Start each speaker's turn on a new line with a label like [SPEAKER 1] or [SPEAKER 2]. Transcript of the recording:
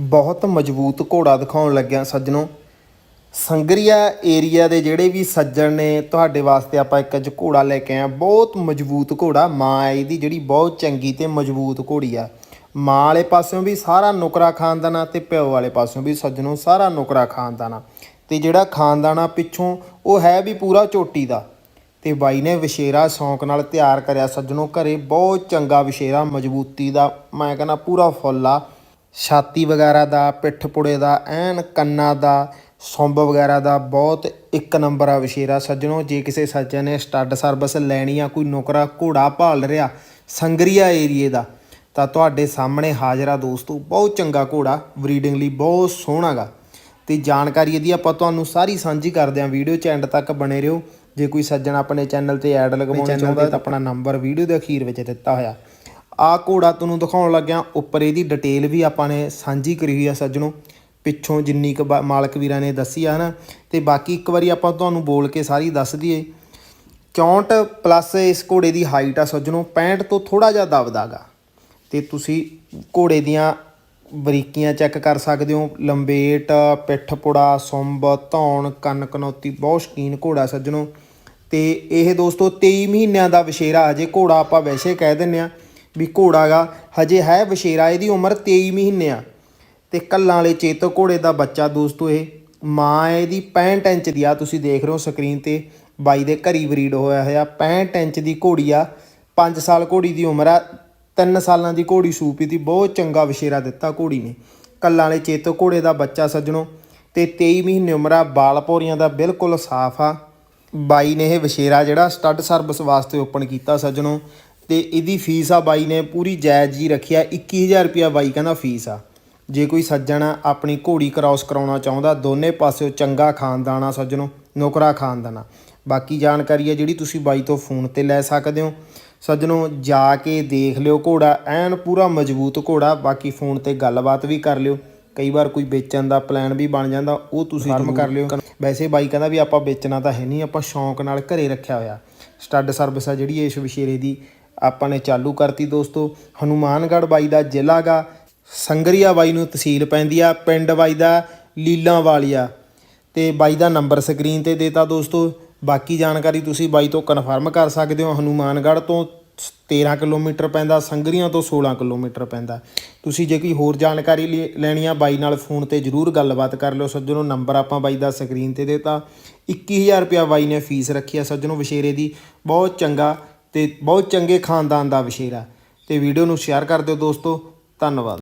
[SPEAKER 1] ਬਹੁਤ ਮਜ਼ਬੂਤ ਘੋੜਾ ਦਿਖਾਉਣ ਲੱਗਿਆ ਸੱਜਣੋ। ਸੰਗਰੀਆ ਏਰੀਆ ਦੇ ਜਿਹੜੇ ਵੀ ਸੱਜਣ ਨੇ, ਤੁਹਾਡੇ ਵਾਸਤੇ ਆਪਾਂ ਇੱਕ ਅੱਜ ਘੋੜਾ ਲੈ ਕੇ ਆਇਆ। ਬਹੁਤ ਮਜ਼ਬੂਤ ਘੋੜਾ, ਮਾਂ ਆਈ ਦੀ ਜਿਹੜੀ ਬਹੁਤ ਚੰਗੀ ਤੇ ਮਜ਼ਬੂਤ ਘੋੜੀ ਆ। ਮਾਂ ਵਾਲੇ ਪਾਸਿਓਂ ਵੀ ਸਾਰਾ ਨੁਕਰਾ ਖਾਨਦਾਨਾ ਤੇ ਪਿਓ ਵਾਲੇ ਪਾਸਿਓਂ ਵੀ ਸੱਜਣੋ ਸਾਰਾ ਨੁਕਰਾ ਖਾਨਦਾਨਾ ਤੇ ਜਿਹੜਾ ਖਾਨਦਾਨਾ ਪਿੱਛੋਂ, ਉਹ ਹੈ ਵੀ ਪੂਰਾ ਚੋਟੀ ਦਾ। ਤੇ ਬਾਈ ਨੇ ਵਿਸ਼ੇਰਾ ਸ਼ੌਂਕ ਨਾਲ ਤਿਆਰ ਕਰਿਆ। ਸੱਜਣੋ ਘਰੇ ਬਹੁਤ ਚੰਗਾ ਵਿਸ਼ੇਰਾ ਮਜ਼ਬੂਤੀ ਦਾ, ਮੈਂ ਕਹਿੰਦਾ ਪੂਰਾ ਫੁੱਲ ਆ। ਛਾਤੀ ਵਗੈਰਾ ਦਾ ਪਿੱਠ ਪੁੜੇ ਦਾ ਐਨ ਕੰਨਾਂ ਦਾ ਸੁੰਬ ਵਗੈਰਾ ਦਾ ਬਹੁਤ ਇੱਕ ਨੰਬਰ ਆ ਵਿਸ਼ੇਰਾ ਸੱਜਣੋ ਜੇ ਕਿਸੇ ਸੱਜਣ ਨੇ ਸਟੱਡ ਸਰਵਿਸ ਲੈਣੀ ਆ ਕੋਈ ਨੌਕਰਾ ਘੋੜਾ ਭਾਲ ਰਿਹਾ ਸੰਗਰੀਆ ਏਰੀਏ ਦਾ ਤਾਂ ਤੁਹਾਡੇ ਸਾਹਮਣੇ ਹਾਜ਼ਰ ਆ ਦੋਸਤੋ ਬਹੁਤ ਚੰਗਾ ਘੋੜਾ ਬਰੀਡਿੰਗ ਲਈ ਬਹੁਤ ਸੋਹਣਾਗਾ ਤੇ ਜਾਣਕਾਰੀ ਇਹਦੀ ਆਪਾਂ ਤੁਹਾਨੂੰ ਸਾਰੀ ਸਾਂਝੀ ਕਰਦੇ ਆਂ ਵੀਡੀਓ ਚ ਐਂਡ ਤੱਕ ਬਣੇ ਰਹੋ। ਜੇ ਕੋਈ ਸੱਜਣ ਆਪਣੇ ਚੈਨਲ ਤੇ ਐਡ ਲਗਵਾਉਣਾ ਚਾਹੁੰਦਾ ਤਾਂ ਆਪਣਾ ਨੰਬਰ ਵੀਡੀਓ ਦੇ ਅਖੀਰ ਵਿੱਚ ਦਿੱਤਾ ਹੋਇਆ। ਆ ਘੋੜਾ ਤੁਹਾਨੂੰ ਦਿਖਾਉਣ ਲੱਗਿਆ, ਉੱਪਰ ਇਹਦੀ ਡਿਟੇਲ ਵੀ ਆਪਾਂ ਨੇ ਸਾਂਝੀ ਕਰੀ ਹੋਈ ਆ ਸੱਜਣੋ। ਪਿੱਛੋਂ ਜਿੰਨੀ ਕੁ ਬਾ- ਮਾਲਕ ਵੀਰਾਂ ਨੇ ਦੱਸੀ ਆ ਨਾ ਤੇ ਬਾਕੀ ਇੱਕ ਵਾਰੀ ਆਪਾਂ ਤੁਹਾਨੂੰ ਬੋਲ ਕੇ ਸਾਰੀ ਦੱਸ ਦਈਏ। 64 ਪਲੱਸ ਇਸ ਘੋੜੇ ਦੀ ਹਾਈਟ ਆ ਸੱਜਣੋ 65 ਤੋਂ ਥੋੜਾ ਜਿਹਾ ਦਬਦਾਗਾ ਤੇ ਤੁਸੀਂ ਘੋੜੇ ਦੀਆਂ ਬਰੀਕੀਆਂ ਚੈੱਕ ਕਰ ਸਕਦੇ ਹੋ। ਲੰਬੇਟ ਪਿੱਠ ਪੁੜਾ ਸੁੰਬ, ਧੌਣ, ਕੰਨ ਕਨੌਤੀ, ਬਹੁਤ ਸ਼ਕੀਨ ਘੋੜਾ ਸੱਜਣੋ। ਤੇ ਇਹ ਦੋਸਤੋ 23 ਮਹੀਨਿਆਂ ਦਾ ਵਿਸ਼ੇਰਾ ਹਜੇ ਘੋੜਾ ਆਪਾਂ ਵੈਸੇ ਕਹਿ ਦਿੰਨੇ ਆ ਵੀ ਘੋੜਾਗਾ, ਹਜੇ ਹੈ ਵਿਸ਼ੇਰਾ ਇਹਦੀ ਉਮਰ 23 ਮਹੀਨੇ ਆ। ਤੇ ਕੱਲਾਂ ਵਾਲੇ ਚੇਤੋ ਘੋੜੇ ਦਾ ਬੱਚਾ ਦੋਸਤੋ ਇਹ, ਮਾਂ ਇਹਦੀ 65 ਇੰਚ ਦੀ ਆ, ਤੁਸੀਂ ਦੇਖ ਰਹੇ ਹੋ ਸਕਰੀਨ ਤੇ, ਬਾਈ ਦੇ ਘਰੀ ਬਰੀਡ ਹੋਇਆ ਹੋਇਆ 65 ਇੰਚ ਦੀ ਘੋੜੀ ਆ 5 ਸਾਲ ਘੋੜੀ ਦੀ ਉਮਰ ਆ 3 ਸਾਲਾਂ ਦੀ ਘੋੜੀ ਸੂਪੀ ਦੀ ਬਹੁਤ ਚੰਗਾ ਵਿਸ਼ੇਰਾ ਦਿੱਤਾ ਘੋੜੀ ਨੇ। ਕੱਲਾਂ ਵਾਲੇ ਚੇਤੋ ਘੋੜੇ ਦਾ ਬੱਚਾ ਸੱਜਣੋ, ਤੇ 23 ਮਹੀਨੇ ਉਮਰ ਆ, ਬਾਲ ਭੌਰੀਆਂ ਦਾ ਬਿਲਕੁਲ ਸਾਫ਼ ਆ। ਬਾਈ ਨੇ ਇਹ ਵਿਸ਼ੇਰਾ ਜਿਹੜਾ ਸਟੱਡ ਸਰਵਿਸ ਵਾਸਤੇ ਓਪਨ ਕੀਤਾ ਸੱਜਣੋ ਤੇ ਇਹਦੀ ਫੀਸ ਆ ਬਾਈ ਨੇ ਪੂਰੀ ਜਾਇਜ਼ ਜੀ ਰੱਖਿਆ 21000 ਰੁਪਿਆ ਬਾਈ ਕਹਿੰਦਾ ਫੀਸ ਆ। ਜੇ ਕੋਈ ਸੱਜਣ ਆਪਣੀ ਘੋੜੀ ਕ੍ਰਾਸ ਕਰਾਉਣਾ ਚਾਹੁੰਦਾ ਦੋਨੇ ਪਾਸਿਓਂ ਚੰਗਾ ਖਾਨਦਾਨਾ ਸੱਜਣੋ ਨੌਕਰਾ ਖਾਨਦਾਨਾ ਬਾਕੀ ਜਾਣਕਾਰੀ ਹੈ ਜਿਹੜੀ ਤੁਸੀਂ ਬਾਈ ਤੋਂ ਫੋਨ ਤੇ ਲੈ ਸਕਦੇ ਹੋ। ਸੱਜਣੋ ਜਾ ਕੇ ਦੇਖ ਲਿਓ ਘੋੜਾ ਐਨ ਪੂਰਾ ਮਜ਼ਬੂਤ ਘੋੜਾ ਬਾਕੀ ਫੋਨ ਤੇ ਗੱਲਬਾਤ ਵੀ ਕਰ ਲਿਓ। ਕਈ ਵਾਰ ਕੋਈ ਵੇਚਣ ਦਾ ਪਲਾਨ ਵੀ ਬਣ ਜਾਂਦਾ ਉਹ ਤੁਸੀਂ ਫਰਮ ਕਰ ਲਿਓ। ਵੈਸੇ ਬਾਈ ਕਹਿੰਦਾ ਵੀ ਆਪਾਂ ਵੇਚਣਾ ਤਾਂ ਹੈ ਨਹੀਂ ਆਪਾਂ ਸ਼ੌਂਕ ਨਾਲ ਘਰੇ ਰੱਖਿਆ ਹੋਇਆ। ਸਟੱਡ ਸਰਵਿਸ ਆ ਜਿਹੜੀ ਇਸ ਵਿਸ਼ੇਰੇ ਦੀ ਆਪਾਂ ਨੇ ਚਾਲੂ ਕਰਤੀ ਦੋਸਤੋ। ਹਨੂਮਾਨਗੜ੍ਹ ਬਾਈ ਦਾ ਜ਼ਿਲ੍ਹਾ ਗਾ। ਸੰਗਰੀਆ ਬਾਈ ਨੂੰ ਤਹਿਸੀਲ ਪੈਂਦੀ ਆ। ਪਿੰਡ ਬਾਈ ਦਾ ਲੀਲਾਂ ਵਾਲੀਆ ਤੇ ਬਾਈ ਦਾ ਨੰਬਰ ਸਕਰੀਨ ਤੇ ਦੇਤਾ ਦੋਸਤੋ। ਬਾਕੀ ਜਾਣਕਾਰੀ ਤੁਸੀਂ ਬਾਈ ਤੋਂ ਕਨਫਰਮ ਕਰ ਸਕਦੇ ਹੋ। ਹਨੂਮਾਨਗੜ੍ਹ ਤੋਂ 13 ਕਿਲੋਮੀਟਰ ਪੈਂਦਾ। ਸੰਗਰੀਆਂ ਤੋਂ 16 ਕਿਲੋਮੀਟਰ ਪੈਂਦਾ। ਤੁਸੀਂ ਜੇ ਕੋਈ ਹੋਰ ਜਾਣਕਾਰੀ ਲਈ- ਲੈਣੀ ਆ, ਬਾਈ ਨਾਲ ਫੋਨ ਤੇ ਜਰੂਰ ਗੱਲਬਾਤ ਕਰ ਲਿਓ। ਸੱਜਣੋ, ਨੰਬਰ ਆਪਾਂ ਬਾਈ ਦਾ ਸਕਰੀਨ ਤੇ ਦੇਤਾ। 21000 ਰੁਪਿਆ ਬਾਈ ਨੇ ਫੀਸ ਰੱਖੀ ਆ। ਸੱਜਣੋ ਵਿਸ਼ੇਰੇ ਦੀ। ਬਹੁਤ ਚੰਗਾ ਤੇ ਬਹੁਤ ਚੰਗੇ ਖਾਨਦਾਨ ਦਾ ਵਿਸ਼ੇਰਾ ਤੇ ਵੀਡੀਓ ਨੂੰ ਸ਼ੇਅਰ ਕਰ ਦਿਓ ਦੋਸਤੋ। ਧੰਨਵਾਦ।